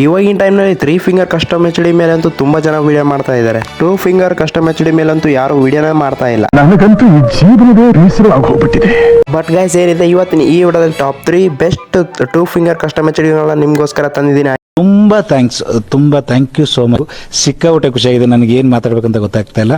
ಇವಾಗಿನ ಟೈಮ್ನಲ್ಲಿ three finger custom H D ಮೇಲೆ ಅಂತೂ ತುಂಬಾ ಜನ ವಿಡಿಯೋ ಮಾಡ್ತಾ ಇದ್ದಾರೆ. Two finger custom H D ಮೇಲಂತೂ ಯಾರು ವಿಡಿಯೋನೇ ಮಾಡ್ತಾ ಇಲ್ಲ. ನನಗಂತೂ ಈ ಜೀವನದ ಹೋಗ್ಬಿಟ್ಟಿದೆ ಬಟ್ ಗೈಸ್ ಏನಿದೆ? ಇವತ್ತಿನ ಈ ವಿಡಿಯೋದಲ್ಲಿ top three best two finger custom H ಡಿಗಳನ್ನ ನಿಮ್ಗೋಸ್ಕರ ತಂದಿದ್ದೀನಿ. ತುಂಬಾ ಥ್ಯಾಂಕ್ಸ್ ತುಂಬಾ ಥ್ಯಾಂಕ್ ಯು ಸೋ ಮಚ್ ಸಿಕ್ಕಾಪಟ್ಟೆ ಖುಷಿಯಾಗಿದೆ. ನನಗೆ ಏನು ಮಾತಾಡ್ಬೇಕಂತ ಗೊತ್ತಾಗ್ತಾ ಇಲ್ಲ.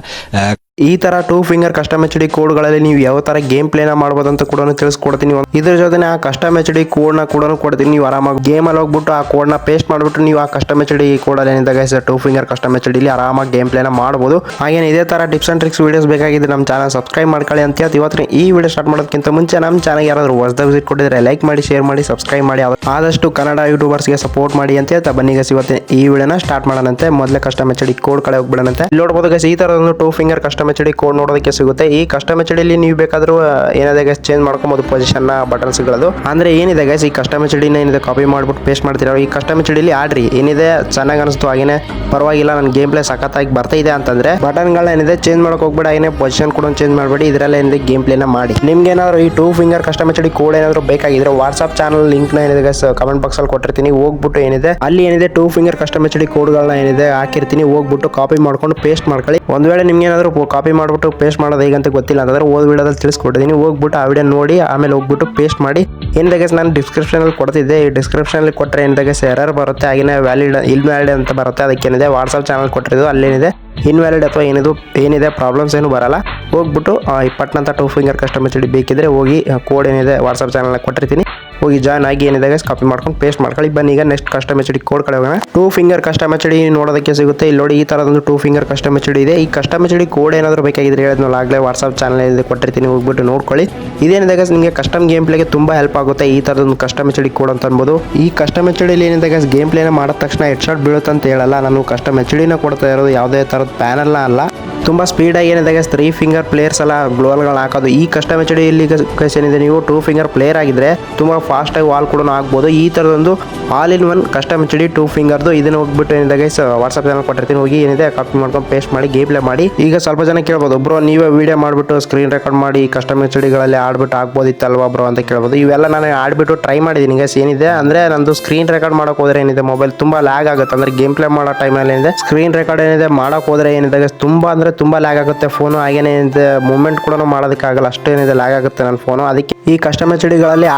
ಈ ತರ two finger custom H D ಕೋಡ್ಗಳಲ್ಲಿ ನೀವು ಯಾವ ತರ ಗೇಮ್ ಪ್ಲೇನ ಮಾಡ್ಬೋದು ಅಂತ ಕೂಡ ತಿಳಿಸ್ಕೊಡ್ತೀನಿ. ಇದ್ರ ಜೊತೆ ಆ ಕಸ್ಟಮ್ ಎಚ್ ಡಿ ಕೋಡ್ನ ಕೂಡ ಕೊಡ್ತೀನಿ. ನೀವು ಆರಾಮಾಗಿ ಗೇಮ್ ಅಲ್ಲಿ ಹೋಗ್ಬಿಟ್ಟು ಆ ಕೋಡ್ನ ಪೇಸ್ಟ್ ಮಾಡ್ಬಿಟ್ಟು ನೀವು ಆ ಕಸ್ಟಮ್ ಎಚ್ ಡಿ ಕೋಡಲ್ಲಿ ಏನಿದೆ two finger custom H D ಆರಾಮಾಗಿ ಗೇಮ್ ಪ್ಲೇನ ಮಾಡ್ಬೋದು. ಹಾಗೇನೆ ಇದೇ ತರ ಟಿಪ್ಸ್ ಅಂಡ್ ಟ್ರಿಕ್ಸ್ ವೀಡಿಯೋಸ್ ಬೇಕಾಗಿದೆ ನಮ್ಮ ಚಾನಲ್ ಸಬ್ಸ್ಕ್ರೈಬ್ ಮಾಡ್ಕೊಳ್ಳಿ ಅಂತ ಹೇಳ್ತೀವಿ. ಈ ವಿಡಿಯೋ ಸ್ಟಾರ್ಟ್ ಮಾಡೋದಕ್ಕಿಂತ ಮುಂಚೆ ನಮ್ಮ ಚಾನಲ್ ಯಾರಾದರೂ ಹೊಸದ ವಿಸಿಟ್ ಕೊಟ್ಟಿದ್ರೆ ಲೈಕ್ ಮಾಡಿ ಶೇರ್ ಮಾಡಿ ಸಬ್ಸ್ಕ್ರೈಬ್ ಮಾಡಿ. ಆದ- ಆದಷ್ಟು ಕನ್ನಡ ಯೂಟ್ಯೂಬರ್ಸ್ಗೆ ಸಪೋರ್ಟ್ ಮಾಡಿ ಅಂತ ಹೇಳ್ತಾ ಬನ್ನಿ ಗಸ್ ಇವತ್ತಿನ ಈ ವಿಡಿಯೋನ ಸ್ಟಾರ್ಟ್ ಮಾಡೋಣಂತೆ. ಮೊದಲೇ ಕಸ್ಟಮ್ ಎಚ್ ಡಿ ಕೋಡ್ ಕಳೆ ಹೋಗ್ಬಿಡೋಣಂತೆ. ಇಲ್ಲಿ ನೋಡ್ಬೋದು ಈ ತರ ಒಂದು two finger custom H D code ನೋಡೋದಕ್ಕೆ ಸಿಗುತ್ತೆ. ಈ ಕಸ್ಟಮ್ ಎಚ್ ಡಿಲಿ ನೀವು ಬೇಕಾದ್ರೂ ಏನಿದೆ ಗೈಸ್ ಚೇಂಜ್ ಮಾಡ್ಕೊಬೋದು ಪೊಸಿಷನ್ ಬಟನ್ಸ್ಗಳದು ಅಂದ್ರೆ ಏನಿದೆ ಗೈಸ್ ಈ ಕಸ್ಟಮ್ ಎಚ್ ಡಿನ ಏನಿದೆ ಕಾಪಿ ಮಾಡ್ಬಿಟ್ಟು ಪೇಸ್ಟ್ ಮಾಡ್ತೀರಾ? ಈ ಕಸ್ಟಮ್ ಎಚ್ ಡಿಲಿ ಆಡ್ರಿ, ಏನಿದೆ ಚೆನ್ನಾಗಿ ಅನಿಸ್ತು ಹಾಗೇನೆ. ಪರವಾಗಿಲ್ಲ ನನ್ನ ಗೇಮ್ ಪ್ಲೇ ಸಖತ್ತಾಗಿ ಬರ್ತಾ ಇದೆ ಅಂತಂದ್ರೆ ಬಟನ್ಗಳನ್ನ ಏನಿದೆ ಚೇಂಜ್ ಮಾಡಕ್ ಹೋಗ್ಬೇಡ, ಏನೇ ಪೊಸಿಷನ್ ಕೂಡ ಚೇಂಜ್ ಮಾಡಬೇಡಿ, ಇದ್ರಲ್ಲೇ ಏನಿದೆ ಗೇಮ್ ಪ್ಲೇನ ಮಾಡಿ. ನಿಮ್ಗೆ ಏನಾದ್ರು ಈ two finger custom H D code ಏನಾದ್ರು ಬೇಕಾಗಿದ್ರೆ ವಾಟ್ಸ್ಆಪ್ ಚಾನಲ್ ಲಿಂಕ್ನ ಏನಿದೆ ಕಮೆಂಟ್ ಬಾಕ್ಸ್ ಅಲ್ಲಿ ಕೊಟ್ಟಿರ್ತೀನಿ. ಹೋಗ್ಬಿಟ್ಟು ಏನಿದೆ, ಅಲ್ಲಿ ಏನಿದೆ two finger custom H D ಕೋಡ್ಗಳನ್ನ ಏನಿದೆ ಹಾಕಿರ್ತೀನಿ. ಹೋಗ್ಬಿಟ್ಟು ಕಾಪಿ ಮಾಡ್ಕೊಂಡು ಪೇಸ್ಟ್ ಮಾಡ್ಕೊಳ್ಳಿ. ಒಂದ್ ವೇಳೆ ನಿಮ್ಗೆ ಏನಾದ್ರು ಕಾಪಿ ಮಾಡಿಬಿಟ್ಟು ಪೇಸ್ಟ್ ಮಾಡೋದು ಹೇಗಂತ ಗೊತ್ತಿಲ್ಲ. ಅಂತಂದ್ರೆ ಓದ್ ವಿಡಿಯೋದಲ್ಲಿ ತಿಳಿಸ್ಕೊಟ್ಟಿದ್ದೀನಿ ಹೋಗ್ಬಿಟ್ಟು ಆ ವಿಡಿಯೋ ನೋಡಿ, ಆಮೇಲೆ ಹೋಗ್ಬಿಟ್ಟು ಪೇಸ್ಟ್ ಮಾಡಿ. ಏನಿದೆ ಗೈಸ್ ನಾನು ಡಿಸ್ಕ್ರಿಪ್ಷನ್ ಅಲ್ಲಿ ಕೊಡ್ತಿದ್ದೆ. ಈ ಡಿಸ್ಕ್ರಿಪ್ಷನ್ ಅಲ್ಲಿ ಕೊಟ್ಟರೆ ಏನಿದೆ ಗೈಸ್ ಎರರ್ ಬರುತ್ತೆ ಆಗಿನ ವ್ಯಾಲಿಡ್ ಇನ್ವ್ಯಾಲಿಡ್ ಅಂತ ಬರುತ್ತೆ. ಅದಕ್ಕೇನಿದೆ? ವಾಟ್ಸಪ್ ಚಾನಲ್ ಕೊಟ್ಟಿರೋದು, ಅಲ್ಲೇನಿದೆ? ಇನ್ವ್ಯಾಲಿಡ್ ಅಥವಾ ಏನಿದು, ಏನಿದೆ ಪ್ರಾಬ್ಲಮ್ಸ್ ಏನು ಬರಲ್ಲ. ಹೋಗ್ಬಿಟ್ಟು ಪಟ್ನಂತ ಟೂ ಫಿಂಗರ್ ಕಸ್ಟಮರ್ ಸಿಡಿ ಬೇಕಿದ್ರೆ ಹೋಗಿ ಕೋಡ್ ಏನಿದೆ ವಾಟ್ಸಪ್ ಚಾನಲ್ ಕೊಟ್ಟಿರ್ತೀನಿ. ಹೋಗಿ ಜಾಯ್ನ್ ಆಗಿ ಏನಿದೆ ಕಾಪಿ ಮಾಡ್ಕೊಂಡು ಪೇಸ್ಟ್ ಮಾಡ್ಕೊಳ್ಳಿ. ಬನ್ನಿ, ಈಗ next custom H D code ಕಡೆ ಹೋಗೋಣ. Two finger custom H D ನೋಡೋದಕ್ಕೆ ಸಿಗುತ್ತೆ. ಇಲ್ಲಿ ನೋಡಿ ಈ ತರದೊಂದು two finger custom H D ಇದೆ. ಈ ಕಸ್ಟಮ್ ಎಚ್ ಕೋಡ್ ಏನಾದರೂ ಬೇಕಾಗಿದ್ರೆ ಹೇಳಿದ್ನಲ್ಲ, ಆಗಲೇ ವಾಟ್ಸ್ಆಪ್ ಚಾನಲ್ ಕೊಟ್ಟಿರ್ತೀನಿ, ಹೋಗ್ಬಿಟ್ಟು ನೋಡ್ಕೊಳ್ಳಿ. ಇದೇನಿದೆ ಗೈಸ್ ನಿಮಗೆ ಕಸ್ಟಮ್ ಗೇಮ್ ಪ್ಲೇಗೆ ತುಂಬಾ ಹೆಲ್ಪ್ ಆಗುತ್ತೆ ಈ ತರದೊಂದು ಕಸ್ಟಮ್ ಎಚ್ ಡಿ ಕೋಡ್ ಅಂತ ಅನ್ಬೋದು. ಈ ಕಸ್ಟಮ್ ಎಚ್ ಡಿ ಏನಿದೆ ಗೈಸ್ ಗೇಮ್ ಪ್ಲೇನ ಮಾಡಿದ ತಕ್ಷಣ ಹೆಡ್ ಶಾಟ್ ಬೀಳುತ್ತೆ ಅಂತ ಹೇಳಲ್ಲ. ನಾನು ಕಸ್ಟಮ್ ಎಚ್ ಡಿನ ಕೊಡ್ತಾ ಇರೋದು ಯಾವುದೇ ತರದ ಪ್ಯಾನಲ್ನ ಅಲ್ಲ. ತುಂಬಾ ಸ್ಪೀಡಾಗಿ ಏನಿದೆ ತ್ರೀ ಫಿಂಗರ್ ಪ್ಲೇಯರ್ಸ್ ಎಲ್ಲ ಗ್ಲೋಲ್ಗಳನ್ನ ಹಾಕೋದು. ಈ ಕಸ್ಟಮ್ ಎಚ್ ಇಲ್ಲಿ guys ಏನಿದೆ, ನೀವು ಟೂ ಫಿಂಗರ್ ಪ್ಲೇಯರ್ ಆಗಿದ್ರೆ ತುಂಬ ಫಾಸ್ಟ್ ಆಗಿ ವಾಲ್ ಕೂಡ ಹಾಕ್ಬೋದು. ಈ ಥರದೊಂದು all in one custom H D two ಫಿಂಗರ್ದು ಇದನ್ನು ಹೋಗ್ಬಿಟ್ಟು ಏನಿದೆ ಗೈಸ್ ವಾಟ್ಸಪ್ ಚಾನಲ್ ಕೊಟ್ಟಿರ್ತೀನಿ. ಹೋಗಿ ಏನಿದೆ ಕಾಪಿ ಮಾಡ್ಕೊಂಡು ಪೇಸ್ಟ್ ಮಾಡಿ ಗೇಮ್ ಪ್ಲೇ ಮಾಡಿ. ಈಗ ಸ್ವಲ್ಪ ಜನ ಕೇಳ್ಬೋದು, ಬ್ರೋ, ನೀವೇ ವಿಡಿಯೋ ಮಾಡಿಬಿಟ್ಟು ಸ್ಕ್ರೀನ್ ರೆಕಾರ್ಡ್ ಮಾಡಿ ಕಸ್ಟಮ್ ಎಚ್ ಡಿಗಳಲ್ಲಿ ಆಡ್ಬಿಟ್ಟು ಆಗ್ಬೋದಿತ್ತಲ್ವಾ ಬ್ರೋ? ಅಂತ ಕೇಳ್ಬೋದು. ಇವೆಲ್ಲ ನಾನು ಆಡ್ಬಿಟ್ಟು ಟ್ರೈ ಮಾಡಿದ್ದೀನಿ ಗೈಸ್ ಏನಿದೆ ಅಂದರೆ ನಂದು ಸ್ಕ್ರೀನ್ ರೆಕಾರ್ಡ್ ಮಾಡೋಕೆ ಹೋದ್ರೆ ಏನಿದೆ ಮೊಬೈಲ್ ತುಂಬ ಲ್ಯಾಗ್ ಆಗುತ್ತೆ. ಅಂದರೆ ಗೇಮ್ ಪ್ಲೇ ಮಾಡೋ ಟೈಮಲ್ಲಿ ಏನಿದೆ ಸ್ಕ್ರೀನ್ ರೆಕಾರ್ಡ್ ಏನಿದೆ ಮಾಡೋಕೆ ಹೋದ್ರೆ ಏನಿದೆ ಗೈಸ್ ತುಂಬ ಅಂದ್ರೆ ತುಂಬಾ ಲ್ಯಾಗ್ ಆಗುತ್ತೆ ಫೋನು ಹಾಗೇನೇ ಏನಿದೆ ಮೂಮೆಂಟ್ ಕೂಡ ಮಾಡೋದಕ್ಕಾಗಲ್ಲ, ಅಷ್ಟೇನಿದೆ ಲ್ಯಾಗ್ ಆಗುತ್ತೆ ನನ್ನ ಫೋನು ಅದಕ್ಕೆ ಈ ಕಸ್ಟಮ್ ಎಚ್ ಡಿಗಳಲ್ಲಿ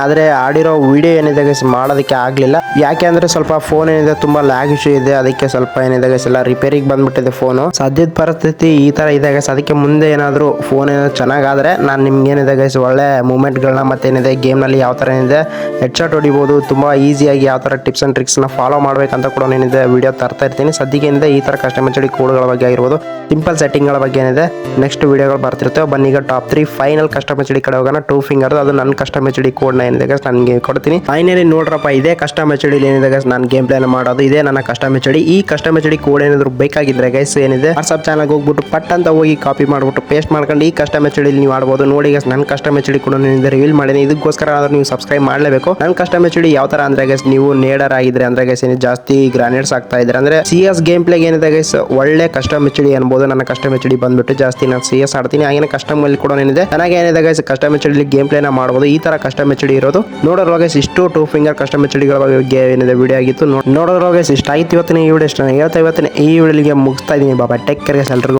ಆದರೆ ಆಡಿರೋ ವಿಡಿಯೋ ಏನಿದೆ ಗೈಸ್ ಮಾಡೋದಕ್ಕೆ ಆಗಲಿಲ್ಲ. ಯಾಕೆ ಅಂದರೆ ಸ್ವಲ್ಪ ಫೋನ್ ಏನಿದೆ, ತುಂಬ ಲ್ಯಾಗ್ ಇಶ್ಯೂ ಇದೆ, ಅದಕ್ಕೆ ಸ್ವಲ್ಪ ಏನಿದೆ ಗೈಸ್ ಎಲ್ಲ ರಿಪೇರಿಗೆ ಬಂದ್ಬಿಟ್ಟಿದೆ ಫೋನು ಸದ್ಯದ ಪರಿಸ್ಥಿತಿ ಈ ತರ ಇದೆ ಗೈಸ್ ಅದಕ್ಕೆ ಮುಂದೆ ಏನಾದರೂ ಫೋನ್ ಏನಾದ್ರು ಚೆನ್ನಾಗಾದ್ರೆ ನಾನು ನಿಮ್ಗೆ ಏನಿದೆ ಗೈಸ್ ಒಳ್ಳೆ ಮೂಮೆಂಟ್ಗಳನ್ನ ಮತ್ತೇನಿದೆ ಗೇಮ್ನಲ್ಲಿ ಯಾವ ಥರ ಏನಿದೆ ಹೆಡ್ಶಾಟ್ ಹೊಡಿಬೋದು, ತುಂಬ ಈಸಿಯಾಗಿ ಯಾವ ಥರ ಟಿಪ್ಸ್ ಆ್ಯಂಡ್ ಟ್ರಿಕ್ಸ್ನ ಫಾಲೋ ಮಾಡಬೇಕಂತ ಕೂಡ ಏನಿದೆ ವಿಡಿಯೋ ತರ್ತಾ ಇರ್ತೀನಿ. ಸದ್ಯಕ್ಕೆ ಏನಿದೆ, ಈ ಥರ ಕಸ್ಟಮರ್ ಚಡಿ ಕೋಡ್ಗಳ ಬಗ್ಗೆ ಆಗಿರ್ಬೋದು ಸಿಂಪಲ್ ಸೆಟ್ಟಿಂಗ್ಗಳ ಬಗ್ಗೆ ಏನಿದೆ ನೆಕ್ಸ್ಟ್ ವಿಡಿಯೋಗಳು ಬರ್ತಿರ್ತೇವೆ. ಬನ್ನಿ ಈಗ top three final customer D ಕಡೆ ಹೋಗೋಣ. ಟೂ ಫಿಂಗರ್ ಅದು ನನ್ನ ಕಸ್ಟಮೆಚಡಿ ಕೋಡ್ ಕೋಡ್ನ ಏನಿದೆ ಗಸ್ ನನಗೆ ಕೊಡ್ತೀನಿ. ಫೈನಲಿ ನೋಡ್ರಪ್ಪ, ಇದೇ ಕಸ್ಟಮ್ ಎಚ್ ಡಿ ಏನಿದೆ ಗಸ್ ನಾನು ಗೇಮ್ ಪ್ಲೇನ ಮಾಡೋದು, ಇದೇ ನನ್ನ ಕಸ್ಟಮ್ ಎಚ್ ಡಿ ಈ ಕಸ್ಟಮ್ ಎಚ್ ಡಿ ಕೋಡ್ ಏನಾದ್ರು ಬೇಕಾಗಿದ್ರೆ ಗೈಸ್ ಏನಿದೆ ವಾಟ್ಸ್ಆಪ್ ಚಾನಲ್ ಹೋಗ್ಬಿಟ್ಟು ಪಟ್ ಅಂತ ಹೋಗಿ ಕಾಪಿ ಮಾಡ್ಬಿಟ್ಟು ಪೇಸ್ಟ್ ಮಾಡ್ಕೊಂಡು ಈ ಕಸ್ಟಮ್ ಎಚ್ ಡಿ ನೀವು ಆಡ್ಬೋದು. ನೋಡಿ ಗಸ್ ನನ್ನ ಕಸ್ಟಮ್ ಎಚ್ ಡಿ ಕೂಡ ರಿವೀಲ್ ಮಾಡಿದ್ದೀನಿ. ಇದಕ್ಕೋಸ್ಕರ ಆದ್ರೆ ನೀವು ಸಬ್ಸ್ಕ್ರೈಬ್ ಮಾಡಲೇಬೇಕು. ನನ್ನ ಕಸ್ಟಮ್ ಎಚ್ ಡಿ ಯಾವ ತರ ಅಂದ್ರೆ ಗೈಸ್ ನೀವು ನೇಡರ್ ಆಗಿದ್ರೆ ಅಂದ್ರೆ ಗೈಸ್ ಏನಿದೆ, ಜಾಸ್ತಿ ಗ್ರಾನೇಡ್ಸ್ ಆಗ್ತಾ ಇದ್ರೆ ಅಂದ್ರೆ ಸಿ ಎಸ್ ಗೇಮ್ ಪ್ಲೇಗೆ ಏನಿದೆ ಗೈಸ್ ಒಳ್ಳೆ ಕಸ್ಟಮ್ ಎಚ್ ಡಿ ಅನ್ಬೋದು. ನನ್ನ ಕಸ್ಟಮ್ ಎಚ್ ಡಿ ಬಂದ್ಬಿಟ್ಟು ಜಾಸ್ತಿ ನಾನು ಸಿ ಎಸ್ ಆಡ್ತೀನಿ. ಹಾಗೇನೆ ಕಸ್ಟಮ್ ಅಲ್ಲಿ ಕೂಡ ಏನಿದೆ, ನನಗೆ ಏನಿದೆ guys custom H D game ಪ್ಲೇನ ಮಾಡಬಹುದು ಈ ತರ ಕಸ್ಟಮ್ ಎಚ್ ಡಿ ಇರೋದು ನೋಡೋದ್ರೊಳಗೆ ಇಷ್ಟು ಟೂ ಫಿಂಗರ್ ಕಸ್ಟಮ್ ಎಚ್ ಡಿಗಳ ಬಗ್ಗೆ ಏನಿದೆ ವಿಡಿಯೋ ಆಗಿತ್ತು. ನೋಡೋದ್ರೊಳಗೆ ಇಷ್ಟ ಆಯ್ತು ಇವತ್ತಿನ ಈ ವಿಡಿಯೋ ಇಷ್ಟ ಹೇಳ್ತಾ ಇವತ್ತಿನ ಈ ವಿಡಿಯೋಗೆ ಮುಗಿಸ್ತಾ ಇದೀನಿ ಬಾಬಾ ಟೆಕ್ ಕೇರ್ಗೆ ಎಲ್ರಿಗೂ.